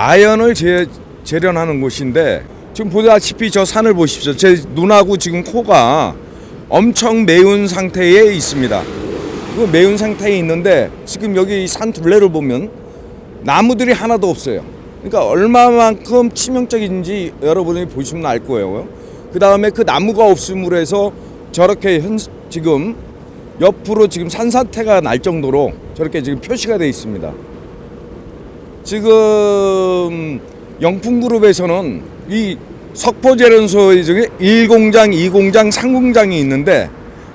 아연을 재, 재련하는 곳인데 지금 보다시피 저 산을 보십시오. 제 눈하고 지금 코가 엄청 매운 상태에 있습니다. 그 매운 상태에 있는데 지금 여기 산 둘레를 보면 나무들이 하나도 없어요. 그러니까 얼마만큼 치명적인지 여러분이 보시면 알 거예요. 그 다음에 그 나무가 없음으로 해서 저렇게 현, 지금 옆으로 지금 산사태가 날 정도로 저렇게 지금 표시가 되어 있습니다. 지금 영풍그룹에서는 이 석포재련소 중에 1공장, 2공장, 3공장이 있는데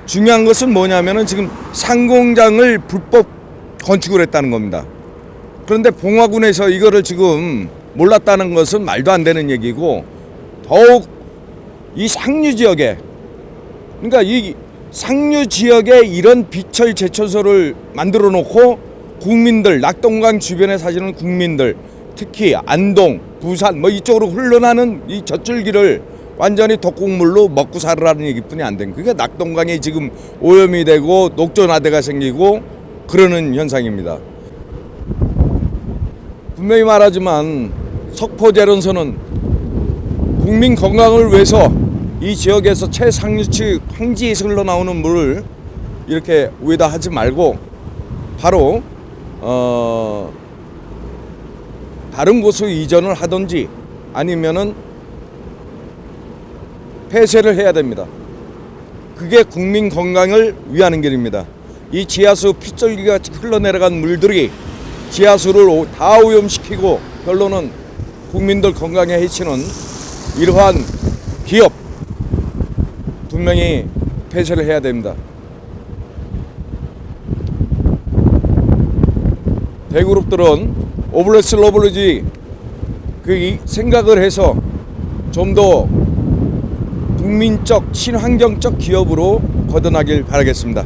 중요한 것은 뭐냐면은 지금 상공장을 불법 건축을 했다는 겁니다. 그런데 봉화군에서 이거를 지금 몰랐다는 것은 말도 안 되는 얘기고 더욱 이 상류 지역에 그러니까 이 상류 지역에 이런 비철 제철소를 만들어 놓고 국민들 낙동강 주변에 사시는 국민들 특히 안동, 부산 뭐 이쪽으로 흘러나는 이 젖줄기를 완전히 독극물로 먹고 살으라는 얘기뿐이 안 된. 그게 낙동강이 지금 오염이 되고 녹조나대가 생기고 그러는 현상입니다. 분명히 말하지만 석포재련소는 국민 건강을 위해서 이 지역에서 최상류치 황지에서 흘러나오는 물을 이렇게 위에다 하지 말고 바로 어 다른 곳으로 이전을 하든지 아니면은 폐쇄를 해야 됩니다. 그게 국민 건강을 위하는 길입니다. 이 지하수 핏줄기가 흘러내려간 물들이 지하수를 오- 다 오염시키고 결론은 국민들 건강에 해치는 이러한 기업 분명히 폐쇄를 해야 됩니다. 대그룹들은 오블레스 러블리지 그 이- 생각을 해서 좀 더 국민적 친환경적 기업으로 거듭나길 바라겠습니다.